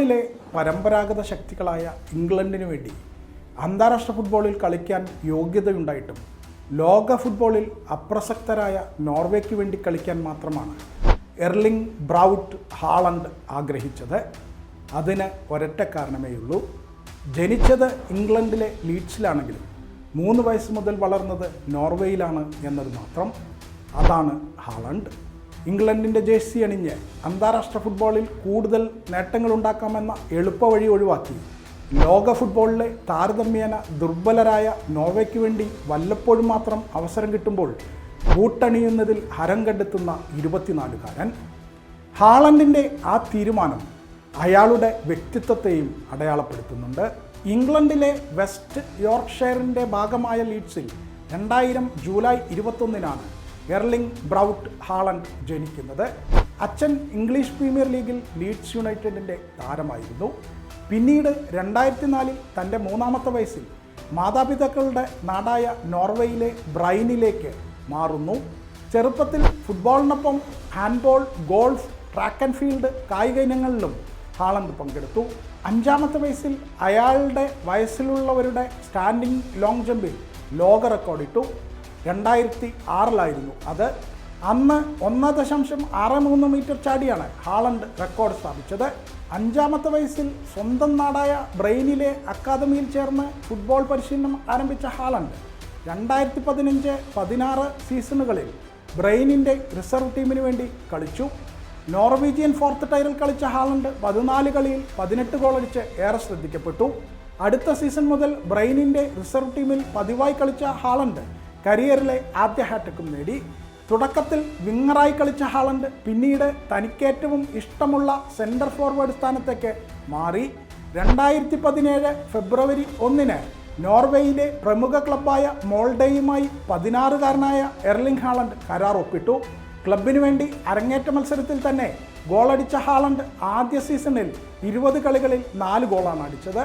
ഫുട്ബോളിലെ പരമ്പരാഗത ശക്തികളായ ഇംഗ്ലണ്ടിന് വേണ്ടി അന്താരാഷ്ട്ര ഫുട്ബോളിൽ കളിക്കാൻ യോഗ്യതയുണ്ടായിട്ടും ലോക ഫുട്ബോളിൽ അപ്രസക്തരായ നോർവേക്ക് വേണ്ടി കളിക്കാൻ മാത്രമാണ് എർലിംഗ് ബ്രൗട്ട് ഹാളണ്ട് ആഗ്രഹിച്ചത്. അതിന് ഒരൊറ്റ കാരണമേയുള്ളൂ. ജനിച്ചത് ഇംഗ്ലണ്ടിലെ ലീഡ്സിലാണെങ്കിലും മൂന്ന് വയസ്സ് മുതൽ വളർന്നത് നോർവേയിലാണ് എന്നത് മാത്രം. അതാണ് ഹാളണ്ട്. ഇംഗ്ലണ്ടിന്റെ ജേഴ്സി അണിഞ്ഞ് അന്താരാഷ്ട്ര ഫുട്ബോളിൽ കൂടുതൽ നേട്ടങ്ങൾ ഉണ്ടാക്കാമെന്ന എളുപ്പവഴി ഒഴിവാക്കി. ലോക ഫുട്ബോളിലെ താരതമ്യേന ദുർബലരായ നോവയ്ക്ക് വേണ്ടി വല്ലപ്പോഴും മാത്രം അവസരം കിട്ടുമ്പോൾ ബൂട്ടണിയുന്നതിൽ ഹരം കണ്ടെത്തുന്ന ഇരുപത്തിനാലുകാരൻ. ഹാളണ്ടിന്റെ ആ തീരുമാനം അയാളുടെ വ്യക്തിത്വത്തെയും അടയാളപ്പെടുത്തുന്നുണ്ട്. ഇംഗ്ലണ്ടിലെ വെസ്റ്റ് യോർക്ക്ഷയറിന്റെ ഭാഗമായ ലീഡ്സിൽ രണ്ടായിരം ജൂലൈ ഇരുപത്തൊന്നിനാണ് എർലിംഗ് ബ്രൗട്ട് ഹാളണ്ട് ജനിക്കുന്നത്. അച്ഛൻ ഇംഗ്ലീഷ് പ്രീമിയർ ലീഗിൽ ലീഡ്സ് യുണൈറ്റഡിന്റെ താരമായിരുന്നു. പിന്നീട് രണ്ടായിരത്തി നാലിൽ തന്റെ മൂന്നാമത്തെ വയസ്സിൽ മാതാപിതാക്കളുടെ നാടായ നോർവേയിലെ ബ്രൈനിലേക്ക് മാറുന്നു. ചെറുപ്പത്തിൽ ഫുട്ബോളിനൊപ്പം handball golf track and field കായിക ഇനങ്ങളിലും ഹാളണ്ട് പങ്കെടുത്തു. അഞ്ചാമത്തെ വയസ്സിൽ അയാളുടെ വയസ്സിലുള്ളവരുടെ സ്റ്റാൻഡിംഗ് ലോങ് ജമ്പിൽ ലോക റെക്കോർഡിട്ടു. രണ്ടായിരത്തി ആറിലായിരുന്നു അത് അന്ന് ഒന്ന് ദശാംശം ആറ് മൂന്ന് മീറ്റർ ചാടിയാണ് ഹാളണ്ട് റെക്കോർഡ് സ്ഥാപിച്ചത്. അഞ്ചാമത്തെ വയസ്സിൽ സ്വന്തം നാടായ ബ്രെയിനിലെ അക്കാദമിയിൽ ചേർന്ന് ഫുട്ബോൾ പരിശീലനം ആരംഭിച്ച ഹാളണ്ട്. രണ്ടായിരത്തി പതിനഞ്ച് പതിനാറ് സീസണുകളിൽ ബ്രെയിനിന്റെ റിസർവ് ടീമിന് വേണ്ടി കളിച്ചു. നോർവീജിയൻ ഫോർത്ത് ടയറിൽ കളിച്ച ഹാളണ്ട് പതിനാല് കളിയിൽ പതിനെട്ട് ഗോളടിച്ച് ഏറെ ശ്രദ്ധിക്കപ്പെട്ടു. അടുത്ത സീസൺ മുതൽ ബ്രെയിനിന്റെ റിസർവ് ടീമിൽ പതിവായി കളിച്ച ഹാളണ്ട് കരിയറിലെ ആദ്യ ഹാട്രിക്കും നേടി. തുടക്കത്തിൽ വിങ്ങറായി കളിച്ച ഹാളണ്ട് പിന്നീട് തനിക്കേറ്റവും ഇഷ്ടമുള്ള സെന്റർ ഫോർവേഡ് സ്ഥാനത്തേക്ക് മാറി. രണ്ടായിരത്തി പതിനേഴ് ഫെബ്രുവരി ഒന്നിന് നോർവേയിലെ പ്രമുഖ ക്ലബ്ബായ മോൾഡയുമായി പതിനാറുകാരനായ എർലിംഗ് ഹാളണ്ട് കരാർ ഒപ്പിട്ടു. ക്ലബിനു വേണ്ടി അരങ്ങേറ്റ മത്സരത്തിൽ തന്നെ ഗോളടിച്ച ഹാളണ്ട് ആദ്യ സീസണിൽ ഇരുപത് കളികളിൽ നാല് ഗോളാണ് അടിച്ചത്.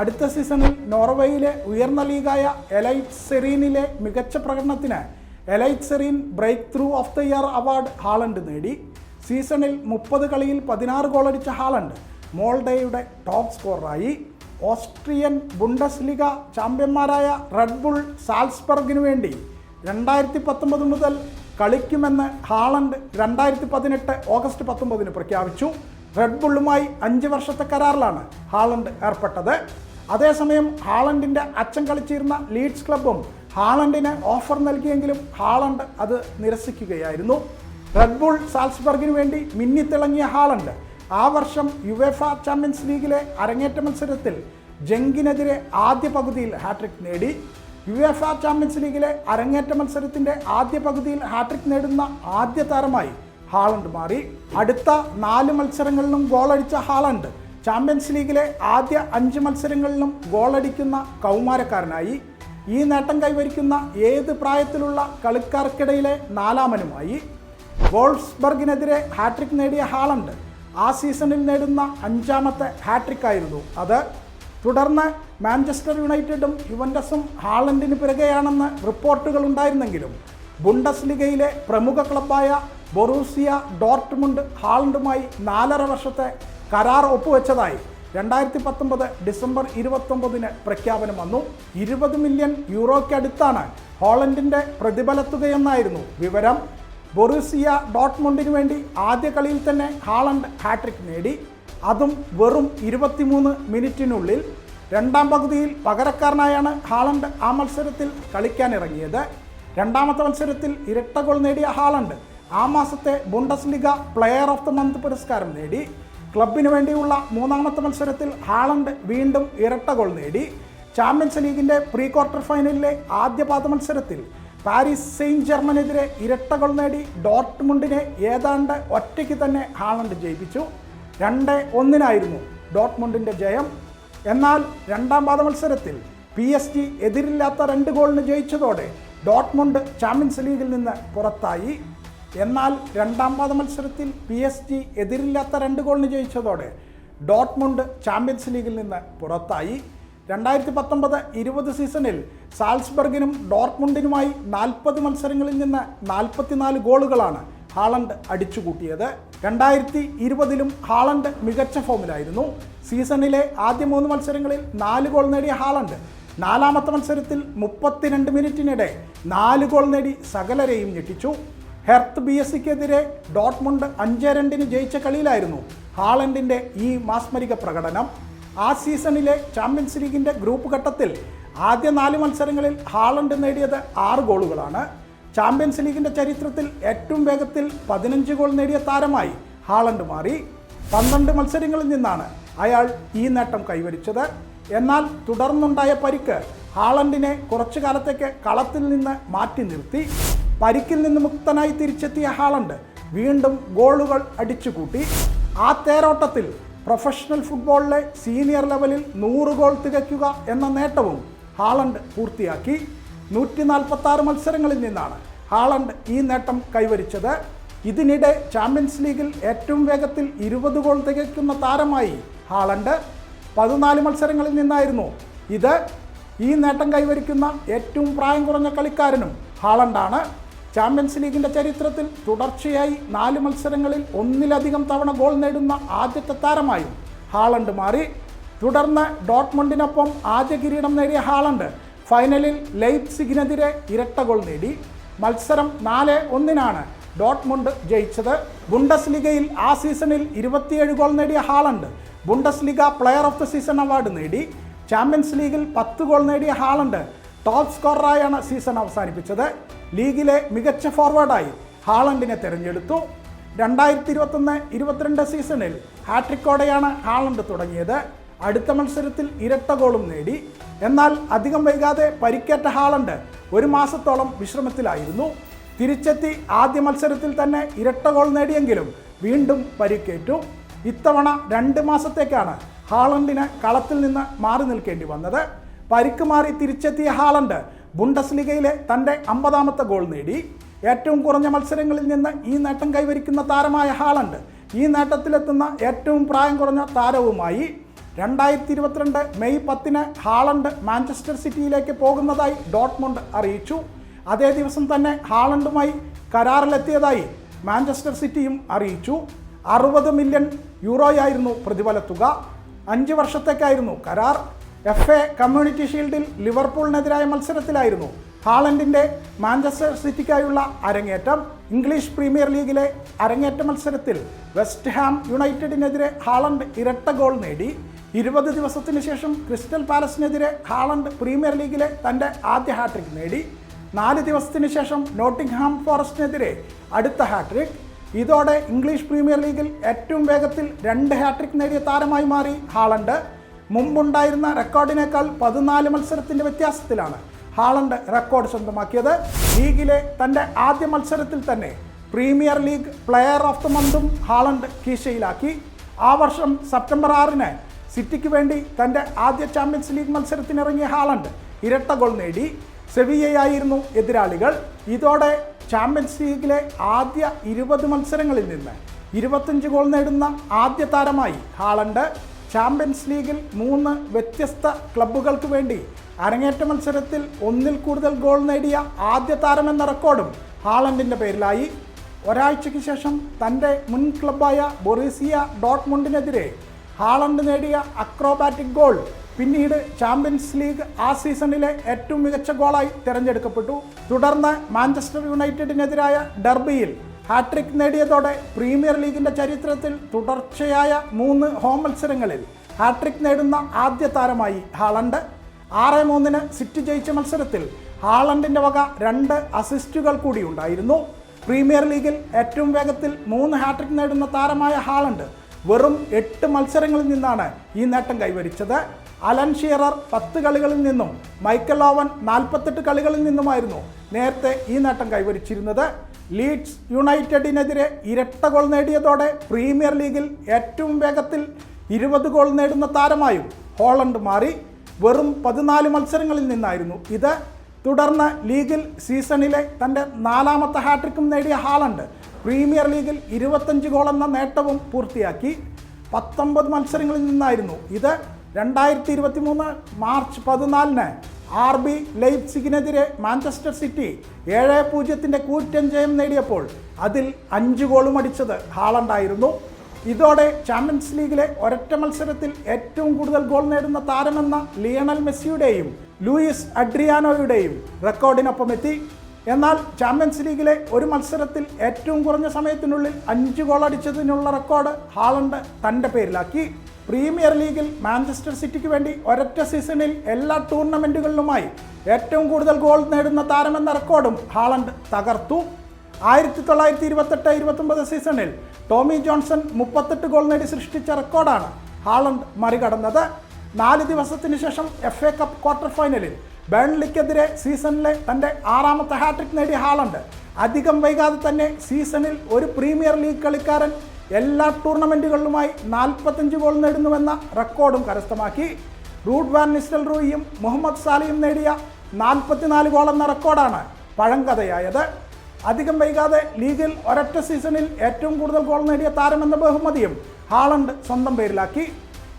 അടുത്ത സീസണിൽ നോർവേയിലെ ഉയർന്ന ലീഗായ എലൈറ്റ് സെറീനിലെ മികച്ച പ്രകടനത്തിന് Eliteserien breakthrough of the year award Haaland നേടി. സീസണിൽ മുപ്പത് കളിയിൽ പതിനാറ് ഗോളടിച്ച ഹാളണ്ട് മോൾഡയുടെ ടോപ്പ് സ്കോററായി. ഓസ്ട്രിയൻ ബുണ്ടസ് ലീഗ ചാമ്പ്യന്മാരായ റെഡ് ബുൾ സാൽസ്ബർഗിനു വേണ്ടി രണ്ടായിരത്തി പത്തൊമ്പത് മുതൽ കളിക്കുമെന്ന് ഹാളണ്ട് രണ്ടായിരത്തി പതിനെട്ട് ഓഗസ്റ്റ് പത്തൊമ്പതിന് പ്രഖ്യാപിച്ചു. റെഡ് ബുള്ളുമായി അഞ്ച് വർഷത്തെ കരാറിലാണ് ഹാളണ്ട് ഏർപ്പെട്ടത്. അതേസമയം ഹാളണ്ടിന്റെ അച്ഛൻ കളിച്ചിരുന്ന ലീഡ്സ് ക്ലബും ഹാളണ്ടിന് ഓഫർ നൽകിയെങ്കിലും ഹാളണ്ട് അത് നിരസിക്കുകയായിരുന്നു. റെഡ്ബുൾ സാൽസ്ബർഗിന് വേണ്ടി മിന്നിത്തിളങ്ങിയ ഹാളണ്ട്. ആ വർഷം യുവേഫ ചാമ്പ്യൻസ് ലീഗിലെ അരങ്ങേറ്റ മത്സരത്തിൽ ജെങ്കിനെതിരെ ആദ്യ പകുതിയിൽ ഹാട്രിക് നേടി. യുവേഫ ചാമ്പ്യൻസ് ലീഗിലെ അരങ്ങേറ്റ മത്സരത്തിന്റെ ആദ്യ പകുതിയിൽ ഹാട്രിക് നേടുന്ന ആദ്യ താരമായി ഹാളണ്ട് മാറി. അടുത്ത നാല് മത്സരങ്ങളിലും ഗോളടിച്ച ഹാളണ്ട് ചാമ്പ്യൻസ് ലീഗിലെ ആദ്യ അഞ്ച് മത്സരങ്ങളിലും ഗോളടിക്കുന്ന കൗമാരക്കാരനായി ഈ നേട്ടം കൈവരിക്കുന്ന ഏത് പ്രായത്തിലുള്ള കളിക്കാർക്കിടയിലെ നാലാമനുമായി വോൾസ്ബർഗിനെതിരെ ഹാട്രിക് നേടിയ ഹാളണ്ട്. ആ സീസണിൽ നേടുന്ന അഞ്ചാമത്തെ ഹാട്രിക് ആയിരുന്നു അത്. തുടർന്ന് മാഞ്ചസ്റ്റർ യുണൈറ്റഡും യുവൻഡസും ഹാളണ്ടിന് പിറകെയാണെന്ന് റിപ്പോർട്ടുകൾ ഉണ്ടായിരുന്നെങ്കിലും ബുണ്ടസ് ലിഗയിലെ പ്രമുഖ ക്ലബ്ബായ ബൊറൂസിയ ഡോർട്ട്മുണ്ട് ഹാളണ്ടുമായി നാലര വർഷത്തെ കരാർ ഒപ്പുവെച്ചതായി രണ്ടായിരത്തി പത്തൊമ്പത് ഡിസംബർ ഇരുപത്തൊമ്പതിന് പ്രഖ്യാപനം വന്നു. ഇരുപത് മില്യൺ യൂറോയ്ക്കടുത്താണ് ഹോളണ്ടിന്റെ പ്രതിഫലത്തുകയെന്നായിരുന്നു വിവരം. ബൊറൂസിയ ഡോട്ട്മുണ്ടിന് വേണ്ടി ആദ്യ കളിയിൽ തന്നെ ഹാളണ്ട് ഹാട്രിക് നേടി. അതും വെറും ഇരുപത്തിമൂന്ന് മിനിറ്റിനുള്ളിൽ. രണ്ടാം പകുതിയിൽ പകരക്കാരനായാണ് ഹാളണ്ട് ആ മത്സരത്തിൽ കളിക്കാനിറങ്ങിയത്. രണ്ടാമത്തെ മത്സരത്തിൽ ഇരട്ട ഗോൾ നേടിയ ഹാളണ്ട് ആ മാസത്തെ Bundesliga player of the month പുരസ്കാരം നേടി. ക്ലബിന് വേണ്ടിയുള്ള മൂന്നാമത്തെ മത്സരത്തിൽ ഹാളണ്ട് വീണ്ടും ഇരട്ട ഗോൾ നേടി. ചാമ്പ്യൻസ് ലീഗിന്റെ പ്രീ ക്വാർട്ടർ ഫൈനലിലെ ആദ്യ പാദ മത്സരത്തിൽ പാരീസ് സെയിന്റ് ജർമ്മനെതിരെ ഇരട്ട ഗോൾ നേടി ഡോട്ട്മുണ്ടിനെ ഏതാണ്ട് ഒറ്റയ്ക്ക് തന്നെ ഹാളണ്ട് ജയിപ്പിച്ചു. രണ്ട് ഒന്നിനായിരുന്നു ഡോട്ട്മുണ്ടിന്റെ ജയം. എന്നാൽ രണ്ടാം പാദ മത്സരത്തിൽ പി എസ് ജി എതിരില്ലാത്ത രണ്ട് ഗോളിന് ജയിച്ചതോടെ ഡോട്ട്മുണ്ട് ചാമ്പ്യൻസ് ലീഗിൽ നിന്ന് പുറത്തായി. എന്നാൽ രണ്ടാം പാദ മത്സരത്തിൽ പി എസ് ജി എതിരില്ലാത്ത രണ്ട് ഗോളിന് ജയിച്ചതോടെ ഡോട്ട്മുണ്ട് ചാമ്പ്യൻസ് ലീഗിൽ നിന്ന് പുറത്തായി. രണ്ടായിരത്തി പത്തൊമ്പത് ഇരുപത് സീസണിൽ സാൽസ്ബർഗിനും ഡോർട്ട്മുണ്ടിനുമായി നാൽപ്പത് മത്സരങ്ങളിൽ നിന്ന് നാൽപ്പത്തിനാല് ഗോളുകളാണ് ഹാളണ്ട് അടിച്ചുകൂട്ടിയത്. രണ്ടായിരത്തി ഇരുപതിലും ഹാളണ്ട് മികച്ച ഫോമിലായിരുന്നു. സീസണിലെ ആദ്യ മൂന്ന് മത്സരങ്ങളിൽ നാല് ഗോൾ നേടിയ ഹാളണ്ട് നാലാമത്തെ മത്സരത്തിൽ മുപ്പത്തിരണ്ട് മിനിറ്റിനിടെ നാല് ഗോൾ നേടി സകലരെയും ഞെട്ടിച്ചു. ഹെർത്ത് ബി എസ് സിക്കെതിരെ ഡോട്ട്മുണ്ട് അഞ്ച് രണ്ടിന് ജയിച്ച കളിയിലായിരുന്നു ഹാളണ്ടിന്റെ ഈ മാസ്മരിക പ്രകടനം. ആ സീസണിലെ ചാമ്പ്യൻസ് ലീഗിന്റെ ഗ്രൂപ്പ് ഘട്ടത്തിൽ ആദ്യ നാല് മത്സരങ്ങളിൽ ഹാളണ്ട് നേടിയത് ആറ് ഗോളുകളാണ്. ചാമ്പ്യൻസ് ലീഗിന്റെ ചരിത്രത്തിൽ ഏറ്റവും വേഗത്തിൽ പതിനഞ്ച് ഗോൾ നേടിയ താരമായി ഹാളണ്ട് മാറി. പന്ത്രണ്ട് മത്സരങ്ങളിൽ നിന്നാണ് അയാൾ ഈ നേട്ടം കൈവരിച്ചത്. എന്നാൽ തുടർന്നുണ്ടായ പരിക്ക് ഹാളണ്ടിനെ കുറച്ചു കാലത്തേക്ക് കളത്തിൽ നിന്ന് മാറ്റി നിർത്തി. പരിക്കിൽ നിന്ന് മുക്തനായി തിരിച്ചെത്തിയ ഹാളണ്ട്. വീണ്ടും ഗോളുകൾ അടിച്ചുകൂട്ടി. ആ തേരോട്ടത്തിൽ പ്രൊഫഷണൽ ഫുട്ബോളിലെ സീനിയർ ലെവലിൽ നൂറ് ഗോൾ തികയ്ക്കുക എന്ന നേട്ടവും ഹാളണ്ട് പൂർത്തിയാക്കി. നൂറ്റി നാൽപ്പത്താറ് മത്സരങ്ങളിൽ നിന്നാണ് ഹാളണ്ട് ഈ നേട്ടം കൈവരിച്ചത്. ഇതിനിടെ ചാമ്പ്യൻസ് ലീഗിൽ ഏറ്റവും വേഗത്തിൽ ഇരുപത് ഗോൾ തികയ്ക്കുന്ന താരമായി ഹാളണ്ട്. പതിനാല് മത്സരങ്ങളിൽ നിന്നായിരുന്നു ഇത്. ഈ നേട്ടം കൈവരിക്കുന്ന ഏറ്റവും പ്രായം കുറഞ്ഞ കളിക്കാരനും ഹാളണ്ടാണ്. ചാമ്പ്യൻസ് ലീഗിന്റെ ചരിത്രത്തിൽ തുടർച്ചയായി നാല് മത്സരങ്ങളിൽ ഒന്നിലധികം തവണ ഗോൾ നേടുന്ന ആദ്യത്തെ താരമായും ഹാളണ്ട് മാറി. തുടർന്ന് ഡോട്ട്മണ്ടിനൊപ്പം ആദ്യ കിരീടം നേടിയ ഹാളണ്ട് ഫൈനലിൽ ലൈപ്സിഗിനെതിരെ ഇരട്ട ഗോൾ നേടി. മത്സരം നാല് ഒന്നിനാണ് ഡോട്ട്മുണ്ട് ജയിച്ചത്. ബുണ്ടസ് ലീഗയിൽ ആ സീസണിൽ ഇരുപത്തിയേഴ് ഗോൾ നേടിയ Haaland Bundesliga player of the season award നേടി. ചാമ്പ്യൻസ് ലീഗിൽ പത്ത് ഗോൾ നേടിയ ഹാളണ്ട് ടോപ്പ് സ്കോററായാണ് സീസൺ അവസാനിപ്പിച്ചത്. ലീഗിലെ മികച്ച ഫോർവേഡായി ഹാളണ്ടിനെ തിരഞ്ഞെടുത്തു. രണ്ടായിരത്തി ഇരുപത്തൊന്ന് ഇരുപത്തിരണ്ട് സീസണിൽ ഹാട്രിക്കോടെയാണ് ഹാളണ്ട് തുടങ്ങിയത്. അടുത്ത മത്സരത്തിൽ ഇരട്ട ഗോളും നേടി. എന്നാൽ അധികം വൈകാതെ പരിക്കേറ്റ ഹാളണ്ട് ഒരു മാസത്തോളം വിശ്രമത്തിലായിരുന്നു. തിരിച്ചെത്തി ആദ്യ മത്സരത്തിൽ തന്നെ ഇരട്ട ഗോൾ നേടിയെങ്കിലും വീണ്ടും പരിക്കേറ്റു. ഇത്തവണ രണ്ട് മാസത്തേക്കാണ് ഹാളണ്ടിന് കളത്തിൽ നിന്ന് മാറി നിൽക്കേണ്ടി വന്നത്. പരിക്ക് മാറി തിരിച്ചെത്തിയ ഹാളണ്ട് ബുണ്ടസ്ലിഗയിലെ തന്റെ അമ്പതാമത്തെ ഗോൾ നേടി. ഏറ്റവും കുറഞ്ഞ മത്സരങ്ങളിൽ നിന്ന് ഈ നേട്ടം കൈവരിക്കുന്ന താരമായ ഹാളണ്ട് ഈ നേട്ടത്തിലെത്തുന്ന ഏറ്റവും പ്രായം കുറഞ്ഞ താരവുമായി രണ്ടായിരത്തി ഇരുപത്തിരണ്ട് മെയ് പത്തിന് ഹാളണ്ട് മാഞ്ചസ്റ്റർ സിറ്റിയിലേക്ക് പോകുന്നതായി ഡോട്ട്മുണ്ട് അറിയിച്ചു. അതേ ദിവസം തന്നെ ഹാളണ്ടുമായി കരാറിലെത്തിയതായി മാഞ്ചസ്റ്റർ സിറ്റിയും അറിയിച്ചു. അറുപത് മില്യൺ യൂറോയായിരുന്നു പ്രതിഫല തുക. അഞ്ച് വർഷത്തേക്കായിരുന്നു കരാർ. എഫ് എ കമ്മ്യൂണിറ്റി ഷീൽഡിൽ ലിവർപൂളിനെതിരായ മത്സരത്തിലായിരുന്നു. ഹാളൻഡിന്റെ മാഞ്ചസ്റ്റർ സിറ്റിക്കായുള്ള അരങ്ങേറ്റം. ഇംഗ്ലീഷ് പ്രീമിയർ ലീഗിലെ അരങ്ങേറ്റ മത്സരത്തിൽ വെസ്റ്റ് ഹാം യുണൈറ്റഡിനെതിരെ ഹാളണ്ട് ഇരട്ട ഗോൾ നേടി. ഇരുപത് ദിവസത്തിന് ശേഷം ക്രിസ്റ്റൽ പാലസിനെതിരെ ഹാളണ്ട് പ്രീമിയർ ലീഗിലെ തന്റെ ആദ്യ ഹാട്രിക് നേടി. നാല് ദിവസത്തിന് ശേഷം നോട്ടിംഗ്ഹാം ഫോറസ്റ്റിനെതിരെ അടുത്ത ഹാട്രിക് ഇതോടെ ഇംഗ്ലീഷ് പ്രീമിയർ ലീഗിൽ ഏറ്റവും വേഗത്തിൽ രണ്ട് ഹാട്രിക് നേടിയ താരമായി മാറി ഹാളണ്ട്. മുമ്പുണ്ടായിരുന്ന റെക്കോർഡിനേക്കാൾ പതിനാല് മത്സരത്തിന്റെ വ്യത്യാസത്തിലാണ് ഹാളണ്ട് റെക്കോർഡ് സ്വന്തമാക്കിയത്. ലീഗിലെ തന്റെ ആദ്യ മത്സരത്തിൽ തന്നെ Premier League player of the മന്തും Haaland കീശയിലാക്കി. ആ വർഷം സെപ്റ്റംബർ ആറിന് സിറ്റിക്ക് വേണ്ടി തന്റെ ആദ്യ ചാമ്പ്യൻസ് ലീഗ് മത്സരത്തിനിറങ്ങിയ ഹാളണ്ട് ഇരട്ട ഗോൾ നേടി. സെവിയയായിരുന്നു എതിരാളികൾ. ഇതോടെ ചാമ്പ്യൻസ് ലീഗിലെ ആദ്യ ഇരുപത് മത്സരങ്ങളിൽ നിന്ന് ഇരുപത്തഞ്ച് ഗോൾ നേടുന്ന ആദ്യ താരമായി ഹാളണ്ട്. ചാമ്പ്യൻസ് ലീഗിൽ മൂന്ന് വ്യത്യസ്ത ക്ലബ്ബുകൾക്ക് വേണ്ടി അരങ്ങേറ്റ മത്സരത്തിൽ ഒന്നിൽ കൂടുതൽ ഗോൾ നേടിയ ആദ്യ താരമെന്ന റെക്കോർഡും ഹാളണ്ടിന്റെ പേരിലായി. ഒരാഴ്ചയ്ക്ക് ശേഷം തന്റെ മുൻ ക്ലബ്ബായ ബൊറീസിയ ഡോട്ട്മുണ്ടിനെതിരെ ഹാളണ്ട് നേടിയ അക്രോബാറ്റിക് ഗോൾ പിന്നീട് ചാമ്പ്യൻസ് ലീഗ് ആ സീസണിലെ ഏറ്റവും മികച്ച ഗോളായി തിരഞ്ഞെടുക്കപ്പെട്ടു. തുടർന്ന് മാഞ്ചസ്റ്റർ യുണൈറ്റഡിനെതിരായ ഡർബിയിൽ ഹാട്രിക് നേടിയതോടെ പ്രീമിയർ ലീഗിന്റെ ചരിത്രത്തിൽ തുടർച്ചയായ മൂന്ന് ഹോം മത്സരങ്ങളിൽ ഹാട്രിക് നേടുന്ന ആദ്യ താരമായി ഹാളണ്ട്. ആറ് മൂന്നിന് സിറ്റി ജയിച്ച മത്സരത്തിൽ ഹാളണ്ടിന്റെ വക രണ്ട് അസിസ്റ്റുകൾ കൂടി ഉണ്ടായിരുന്നു. പ്രീമിയർ ലീഗിൽ ഏറ്റവും വേഗത്തിൽ മൂന്ന് ഹാട്രിക് നേടുന്ന താരമായ ഹാളണ്ട് വെറും എട്ട് മത്സരങ്ങളിൽ നിന്നാണ് ഈ നേട്ടം കൈവരിച്ചത്. അലൻ ഷീറർ പത്ത് കളികളിൽ നിന്നും മൈക്കൽ ഓവൻ നാൽപ്പത്തെട്ട് കളികളിൽ നിന്നുമായിരുന്നു നേരത്തെ ഈ നേട്ടം കൈവരിച്ചിരുന്നത്. ലീഡ്സ് യുണൈറ്റഡിനെതിരെ ഇരട്ട ഗോൾ നേടിയതോടെ പ്രീമിയർ ലീഗിൽ ഏറ്റവും വേഗത്തിൽ ഇരുപത് ഗോൾ നേടുന്ന താരമായും ഹോളണ്ട് മാറി വെറും പതിനാല് മത്സരങ്ങളിൽ നിന്നായിരുന്നു ഇത്. തുടർന്ന് ലീഗിൽ സീസണിലെ തന്റെ നാലാമത്തെ ഹാട്രിക്കും നേടിയ ഹാളണ്ട് പ്രീമിയർ ലീഗിൽ ഇരുപത്തഞ്ച് ഗോൾ എന്ന നേട്ടവും പൂർത്തിയാക്കി. പത്തൊമ്പത് മത്സരങ്ങളിൽ നിന്നായിരുന്നു ഇത്. രണ്ടായിരത്തി ഇരുപത്തി മൂന്ന് മാർച്ച് പതിനാലിന് ആർ ബി ലൈപ്സിഗിനെതിരെ മാഞ്ചസ്റ്റർ സിറ്റി ഏഴ് പൂജ്യത്തിന്റെ കൂറ്റൻ ജയം നേടിയപ്പോൾ അതിൽ അഞ്ച് ഗോളും അടിച്ചത് ഹാളണ്ടായിരുന്നു ഇതോടെ ചാമ്പ്യൻസ് ലീഗിലെ ഒരൊറ്റ മത്സരത്തിൽ ഏറ്റവും കൂടുതൽ ഗോൾ നേടുന്ന താരമെന്ന ലിയണൽ മെസ്സിയുടെയും ലൂയിസ് അഡ്രിയാനോയുടെയും റെക്കോർഡിനൊപ്പം എത്തി. എന്നാൽ ചാമ്പ്യൻസ് ലീഗിലെ ഒരു മത്സരത്തിൽ ഏറ്റവും കുറഞ്ഞ സമയത്തിനുള്ളിൽ അഞ്ച് ഗോൾ അടിച്ചതിനുള്ള റെക്കോർഡ് ഹാളണ്ട് തന്റെ പേരിലാക്കി. പ്രീമിയർ ലീഗിൽ മാഞ്ചസ്റ്റർ സിറ്റിക്ക് വേണ്ടി ഒരൊറ്റ സീസണിൽ എല്ലാ ടൂർണമെന്റുകളിലുമായി ഏറ്റവും കൂടുതൽ ഗോൾ നേടുന്ന താരമെന്ന റെക്കോർഡും ഹാളണ്ട് തകർത്തു. ആയിരത്തി തൊള്ളായിരത്തി ഇരുപത്തെട്ട് ഇരുപത്തൊമ്പത് സീസണിൽ ടോമി ജോൺസൺ മുപ്പത്തെട്ട് ഗോൾ നേടി സൃഷ്ടിച്ച റെക്കോർഡാണ് ഹാളണ്ട് മറികടന്നത്. നാല് ദിവസത്തിന് ശേഷം എഫ് എ കപ്പ് ക്വാർട്ടർ ഫൈനലിൽ ബേൺലിക്കെതിരെ സീസണിലെ തന്റെ ആറാമത്തെ ഹാട്രിക് നേടിയ ഹാളണ്ട്. അധികം വൈകാതെ തന്നെ സീസണിൽ ഒരു പ്രീമിയർ ലീഗ് കളിക്കാരൻ എല്ലാ ടൂർണമെന്റുകളിലുമായി നാൽപ്പത്തഞ്ച് ഗോൾ നേടുന്നുവെന്ന റെക്കോർഡും കരസ്ഥമാക്കി. റൂഡ് വാൻ നിസ്റ്റൽ റൂയിയും മുഹമ്മദ് സാലിയും നേടിയ നാൽപ്പത്തിനാല് ഗോൾ എന്ന റെക്കോർഡാണ് പഴങ്കഥയായത്. അധികം വൈകാതെ ലീഗിൽ ഒരൊറ്റ സീസണിൽ ഏറ്റവും കൂടുതൽ ഗോൾ നേടിയ താരമെന്ന ബഹുമതിയും ഹാളണ്ട് സ്വന്തം പേരിലാക്കി.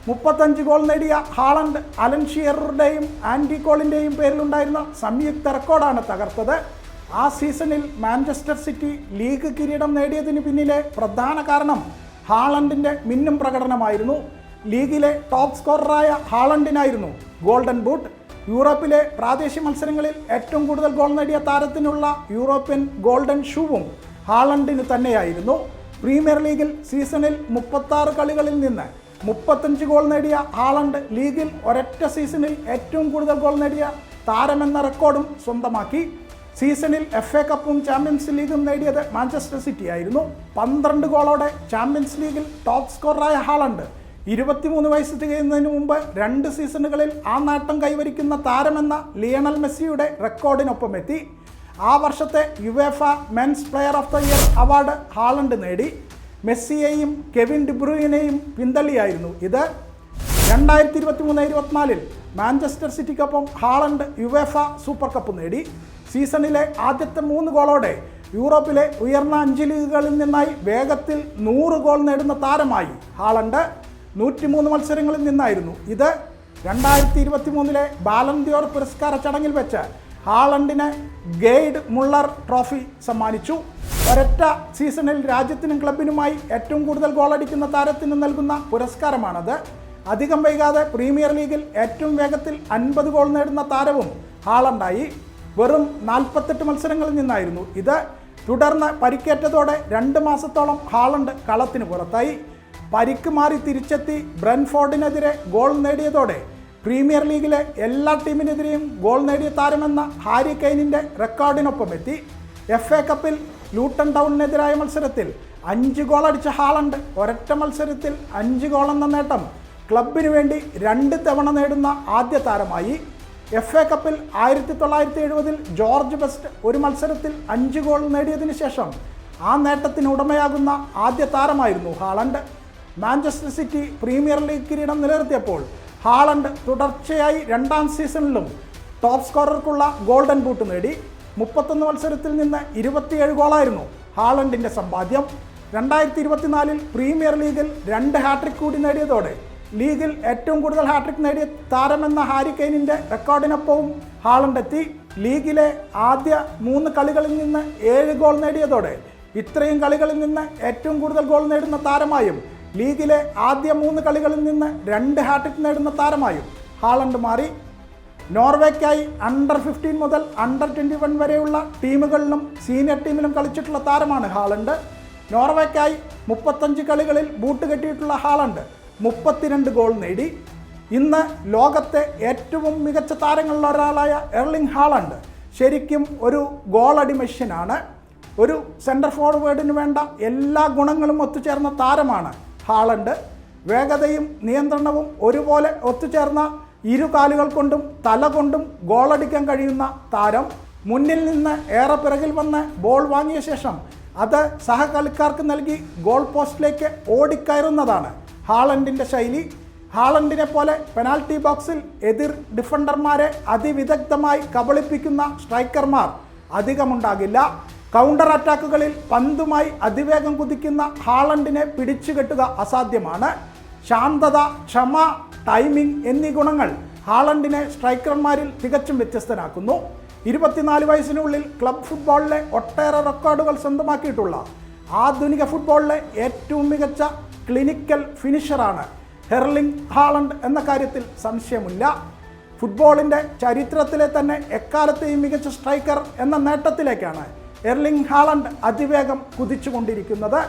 മുപ്പത്തഞ്ച് ഗോൾ നേടിയ ഹാളണ്ട് അലൻ ഷിയറുടെയും ആൻഡി കോളിന്റെയും പേരിലുണ്ടായിരുന്ന സംയുക്ത റെക്കോർഡാണ് തകർത്തത്. ആ സീസണിൽ മാഞ്ചസ്റ്റർ സിറ്റി ലീഗ് കിരീടം നേടിയതിന് പിന്നിലെ പ്രധാന കാരണം ഹാളണ്ടിന്റെ മിന്നും പ്രകടനമായിരുന്നു. ലീഗിലെ ടോപ്പ് സ്കോററായ ഹാളണ്ടിനായിരുന്നു ഗോൾഡൻ ബൂട്ട്. യൂറോപ്പിലെ പ്രാദേശിക മത്സരങ്ങളിൽ ഏറ്റവും കൂടുതൽ ഗോൾ നേടിയ താരത്തിനുള്ള യൂറോപ്യൻ ഗോൾഡൻ ഷൂവും ഹാളണ്ടിന് തന്നെയായിരുന്നു. പ്രീമിയർ ലീഗിൽ സീസണിൽ മുപ്പത്താറ് കളികളിൽ നിന്ന് മുപ്പത്തഞ്ച് ഗോൾ നേടിയ ഹാളണ്ട് ലീഗിൽ ഒരൊറ്റ സീസണിൽ ഏറ്റവും കൂടുതൽ ഗോൾ നേടിയ താരമെന്ന റെക്കോർഡും സ്വന്തമാക്കി. സീസണിൽ എഫ് എ കപ്പും ചാമ്പ്യൻസ് ലീഗും നേടിയത് മാഞ്ചസ്റ്റർ സിറ്റി ആയിരുന്നു. പന്ത്രണ്ട് ഗോളോടെ ചാമ്പ്യൻസ് ലീഗിൽ ടോപ്പ് സ്കോററായ ഹാളണ്ട്. ഇരുപത്തിമൂന്ന് വയസ്സ് തികയുന്നതിന് മുമ്പ് രണ്ട് സീസണുകളിൽ ആ നേട്ടം കൈവരിക്കുന്ന താരമെന്ന ലിയണൽ മെസ്സിയുടെ റെക്കോർഡിനൊപ്പം എത്തി ആ വർഷത്തെ UEFA men's player of the year award Haaland നേടി. മെസ്സിയെയും കെവിൻ ഡിബ്രൂയിനെയും പിന്തള്ളിയായിരുന്നു ഇത്. രണ്ടായിരത്തി ഇരുപത്തി മൂന്ന് ഇരുപത്തിനാലിൽ മാഞ്ചസ്റ്റർ സിറ്റിക്കൊപ്പം ഹാളണ്ട് യുവേഫ സൂപ്പർ കപ്പ് നേടി. സീസണിലെ ആദ്യത്തെ മൂന്ന് ഗോളോടെ യൂറോപ്പിലെ ഉയർന്ന അഞ്ച് ലീഗുകളിൽ നിന്നായി വേഗത്തിൽ നൂറ് ഗോൾ നേടുന്ന താരമായി ഹാളണ്ട് നൂറ്റിമൂന്ന് മത്സരങ്ങളിൽ നിന്നായിരുന്നു. ഇത് രണ്ടായിരത്തി ഇരുപത്തി മൂന്നിലെ ബാലന്തിയോർ പുരസ്കാര ചടങ്ങിൽ വെച്ച് ഹാളണ്ടിന് ഗെയ്ഡ് മുള്ളർ ട്രോഫി സമ്മാനിച്ചു. ഒരൊറ്റ സീസണിൽ രാജ്യത്തിനും ക്ലബിനുമായി ഏറ്റവും കൂടുതൽ ഗോളടിക്കുന്ന താരത്തിന് നൽകുന്ന പുരസ്കാരമാണത്. അധികം വൈകാതെ പ്രീമിയർ ലീഗിൽ ഏറ്റവും വേഗത്തിൽ അൻപത് ഗോൾ നേടുന്ന താരവും ഹാളണ്ടായി. വെറും നാൽപ്പത്തെട്ട് മത്സരങ്ങളിൽ നിന്നായിരുന്നു. ഇത് തുടർന്ന് പരിക്കേറ്റതോടെ രണ്ട് മാസത്തോളം ഹാളണ്ട് കളത്തിന് പുറത്തായി. പരിക്ക് മാറി തിരിച്ചെത്തി ബ്രൻഫോർഡിനെതിരെ ഗോൾ നേടിയതോടെ പ്രീമിയർ ലീഗിലെ എല്ലാ ടീമിനെതിരെയും ഗോൾ നേടിയ താരമെന്ന ഹാരി കെയ്നിന്റെ റെക്കോർഡിനൊപ്പം എത്തി എഫ് എ കപ്പിൽ ലൂട്ടൺ ടൗണിനെതിരായ മത്സരത്തിൽ അഞ്ച് ഗോൾ അടിച്ച ഹാളണ്ട്. ഒരൊറ്റ മത്സരത്തിൽ അഞ്ച് ഗോൾ എന്ന നേട്ടം ക്ലബിനു വേണ്ടി രണ്ട് തവണ നേടുന്ന ആദ്യ താരമായി. എഫ് എ കപ്പിൽ ആയിരത്തി തൊള്ളായിരത്തി എഴുപതിൽ ജോർജ് ബെസ്റ്റ് ഒരു മത്സരത്തിൽ അഞ്ച് ഗോൾ നേടിയതിനു ശേഷം ആ നേട്ടത്തിന് ഉടമയാകുന്ന ആദ്യ താരമായിരുന്നു Haaland. Manchester City Premier League കിരീടം നിലനിർത്തിയപ്പോൾ ഹാളണ്ട് തുടർച്ചയായി രണ്ടാം സീസണിലും ടോപ്പ് സ്കോറർക്കുള്ള ഗോൾഡൻ ബൂട്ട് നേടി. മുപ്പത്തൊന്ന് മത്സരത്തിൽ നിന്ന് ഇരുപത്തിയേഴ് ഗോളായിരുന്നു ഹാളണ്ടിന്റെ സമ്പാദ്യം. രണ്ടായിരത്തി ഇരുപത്തിനാലിൽ പ്രീമിയർ ലീഗിൽ രണ്ട് ഹാട്രിക് കൂടി നേടിയതോടെ ലീഗിൽ ഏറ്റവും കൂടുതൽ ഹാട്രിക് നേടിയ താരമെന്ന ഹാരി കെയ്നിന്റെ റെക്കോർഡിനൊപ്പവും ഹാളണ്ട് എത്തി ലീഗിലെ ആദ്യ മൂന്ന് കളികളിൽ നിന്ന് ഏഴ് ഗോൾ നേടിയതോടെ ഇത്രയും കളികളിൽ നിന്ന് ഏറ്റവും കൂടുതൽ ഗോൾ നേടുന്ന താരമായും ലീഗിലെ ആദ്യ മൂന്ന് കളികളിൽ നിന്ന് രണ്ട് ഹാട്രിക് നേടുന്ന താരമായും ഹാളണ്ട് മാറി. നോർവേക്കായി അണ്ടർ ഫിഫ്റ്റീൻ മുതൽ അണ്ടർ ട്വന്റി വൺ വരെയുള്ള ടീമുകളിലും സീനിയർ ടീമിലും കളിച്ചിട്ടുള്ള താരമാണ് ഹാളണ്ട്. നോർവേക്കായി മുപ്പത്തഞ്ച് കളികളിൽ ബൂട്ട് കെട്ടിയിട്ടുള്ള ഹാളണ്ട്. മുപ്പത്തിരണ്ട് ഗോൾ നേടി. ഇന്ന് ലോകത്തെ ഏറ്റവും മികച്ച താരങ്ങളിൽ ഒരാളായ എർലിംഗ് ഹാളണ്ട്. ശരിക്കും ഒരു ഗോളടി മെഷീനാണ്. ഒരു സെന്റർ ഫോർവേഡിന് വേണ്ട എല്ലാ ഗുണങ്ങളും ഒത്തുചേർന്ന താരമാണ് ഹാളണ്ട്. വേഗതയും നിയന്ത്രണവും ഒരുപോലെ ഒത്തുചേർന്ന ഇരു കാലുകൾ കൊണ്ടും തല കൊണ്ടും ഗോളടിക്കാൻ കഴിയുന്ന താരം. മുന്നിൽ നിന്ന് ഏറെ പിറകിൽ വന്ന് ബോൾ വാങ്ങിയ ശേഷം അത് സഹകളിക്കാർക്ക് നൽകി ഗോൾ പോസ്റ്റിലേക്ക് ഓടിക്കയറുന്നതാണ്. ഹാളണ്ടിന്റെ ശൈലി. ഹാളണ്ടിനെ പോലെ പെനാൽറ്റി ബോക്സിൽ എതിർ ഡിഫൻഡർമാരെ അതിവിദഗ്ധമായി കബളിപ്പിക്കുന്ന സ്ട്രൈക്കർമാർ അധികമുണ്ടാകില്ല. കൗണ്ടർ അറ്റാക്കുകളിൽ പന്തുമായി അതിവേഗം കുതിക്കുന്ന ഹാളണ്ടിനെ പിടിച്ചുകെട്ടുക അസാധ്യമാണ്. ശാന്തത ക്ഷമ ടൈമിംഗ് എന്നീ ഗുണങ്ങൾ ഹാളണ്ടിനെ സ്ട്രൈക്കർമാരിൽ തികച്ചും വ്യത്യസ്തനാക്കുന്നു. ഇരുപത്തിനാല് വയസ്സിനുള്ളിൽ ക്ലബ് ഫുട്ബോളിലെ ഒട്ടേറെ റെക്കോർഡുകൾ സ്വന്തമാക്കിയിട്ടുള്ള ആധുനിക ഫുട്ബോളിലെ ഏറ്റവും മികച്ച ക്ലിനിക്കൽ ഫിനിഷറാണ് ഹെർലിംഗ് ഹാളണ്ട് എന്ന കാര്യത്തിൽ സംശയമില്ല. ഫുട്ബോളിന്റെ ചരിത്രത്തിലെ തന്നെ എക്കാലത്തെയും മികച്ച സ്ട്രൈക്കർ എന്ന നേട്ടത്തിലേക്കാണ് എർലിംഗ് ഹാളണ്ട് അതിവേഗം കുതിച്ചുകൊണ്ടിരിക്കുന്നത്.